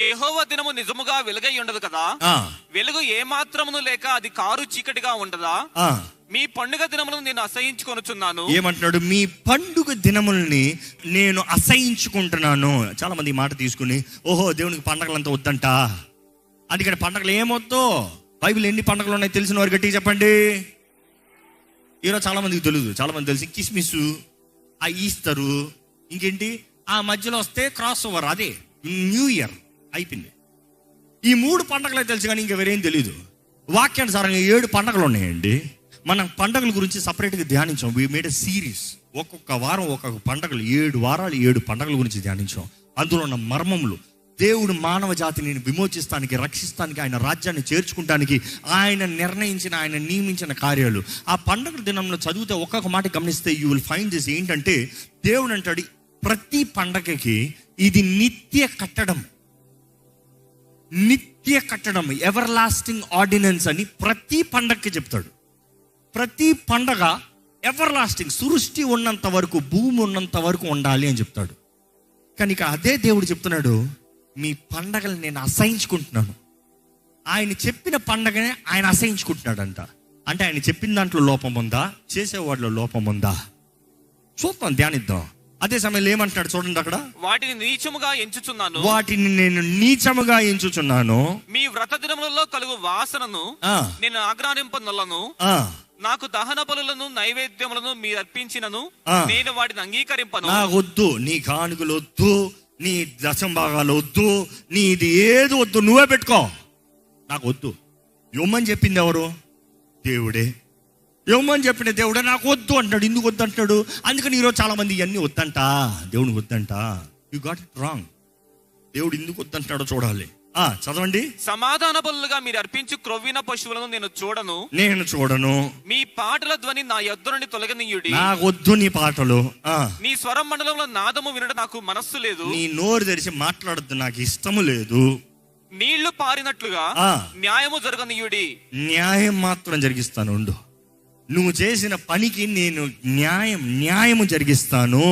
యెహోవా దినము నిజముగా వెలుగై ఉండదు కదా? వెలుగు ఏ మాత్రమును లేక అది కారు చీకటిగా ఉండదా. మీ పండుగ దినములను నేను అసహించుకొనుచున్నాను. ఏమంటున్నాడు? మీ పండుగ దినముల్ని నేను అసహించుకుంటున్నాను. చాలా మంది ఈ మాట తీసుకుని ఓహో దేవునికి పండగలంతా వద్దంట? అది ఇక్కడ పండగలు ఏమొద్దు? బైబిల్ ఎన్ని పండగలు ఉన్నాయి తెలిసిన వారు గట్టిగా చెప్పండి. ఈరోజు చాలా మందికి తెలియదు చాలా మంది తెలిసి కిస్మిస్ ఆ ఈస్టరు ఇంకేంటి? ఆ మధ్యలో వస్తే క్రాస్ ఓవర్ అదే న్యూ ఇయర్. అయిపోయింది. ఈ మూడు పండగలే తెలుసు కానీ ఇంకా వేరేం తెలియదు వాక్యానుసారంగా ఏడు పండగలు ఉన్నాయండి. మనం పండగల గురించి సపరేట్గా ధ్యానించాం. వీ మేడ్ సిరీస్ ఒక్కొక్క వారం ఒక్కొక్క పండగలు. ఏడు వారాలు ఏడు పండగల గురించి ధ్యానించాం. అందులో ఉన్న మర్మములు. దేవుడు మానవ జాతిని విమోచిస్తానికి రక్షిస్తానికి ఆయన రాజ్యాన్ని చేర్చుకుంటానికి ఆయన నిర్ణయించిన ఆయన నియమించిన కార్యాలు. ఆ పండగల దినంలో చదివితే ఒక్కొక్క మాట గమనిస్తే యూ విల్ ఫైండ్ దిస్ ఏంటంటే దేవుడు అంటాడు ప్రతి పండగకి ఇది నిత్య కట్టడం. నిత్య కట్టడం ఎవర్ లాస్టింగ్ ఆర్డినెన్స్ అని ప్రతి పండగకి చెప్తాడు. ప్రతి పండగ ఎవర్ లాస్టింగ్ సృష్టి ఉన్నంత వరకు భూమి ఉన్నంత వరకు ఉండాలి అని చెప్తాడు. కానీ ఇక అదే దేవుడు చెప్తున్నాడు మీ పండగలు నేను అసహించుకుంటున్నాను. ఆయన చెప్పిన పండగనే ఆయన అసహించుకుంటున్నాడంట. అంటే ఆయన చెప్పిన దాంట్లో లోపం ఉందా? చేసేవాడిలో లోపం ఉందా? చూద్దాం ధ్యానిద్దాం. అదే సమయంలో ఏమంటున్నాడు చూడండి అక్కడ. వాటిని నీచముగా ఎంచుచున్నాను. వాటిని నేను నీచముగా ఎంచుచున్నాను. మీ వ్రత దినములలో కలుగు వాసనను నేను ఆగ్రానింపనొల్లను ఆ, నాకు దహన బలులను నైవేద్యములను మీరు అర్పించినను. నేను వాటిని అంగీకరింపను. నాకు వద్దు నీ కానుకలు వద్దు నీ దశం భాగాలు వద్దు నీది ఏది వద్దు నువ్వే పెట్టుకో. నాకు వద్దు ఇవ్వమని చెప్పింది ఎవరు? దేవుడే. ఇవ్వమని చెప్పిన దేవుడే నాకు వద్దు అంటాడు ఎందుకు వద్దు అంటాడు అందుకని ఈరోజు చాలా మంది ఇవన్నీ వద్దంట. దేవునికి వద్దంట. యు గాట్ ఇట్ రాంగ్ దేవుడు ఎందుకు వద్దంటాడో చూడాలి. ఆ చదవండి. సమాధాన బలులుగా మీరు అర్పించు క్రొవ్విన పశువులను నేను చూడను. నేను చూడను. మీ పాటల ధ్వని నా యొద్ద నుండి తొలగనీయుడి. నాకు వద్దు నీ పాటలు. ఆ. నీ స్వరం మండలంలో నాదము వినడం నాకు మనస్సు లేదు. నీ నోరు తెరిచి మాట్లాడద్దు నాకు ఇష్టము లేదు. నీళ్ళు పారినట్లుగా. న్యాయము జరగనీయుడి. న్యాయం మాత్రం జరిగిస్తాను ఉండు. నువ్వు చేసిన పనికి నేను న్యాయం న్యాయము జరిగిస్తాను.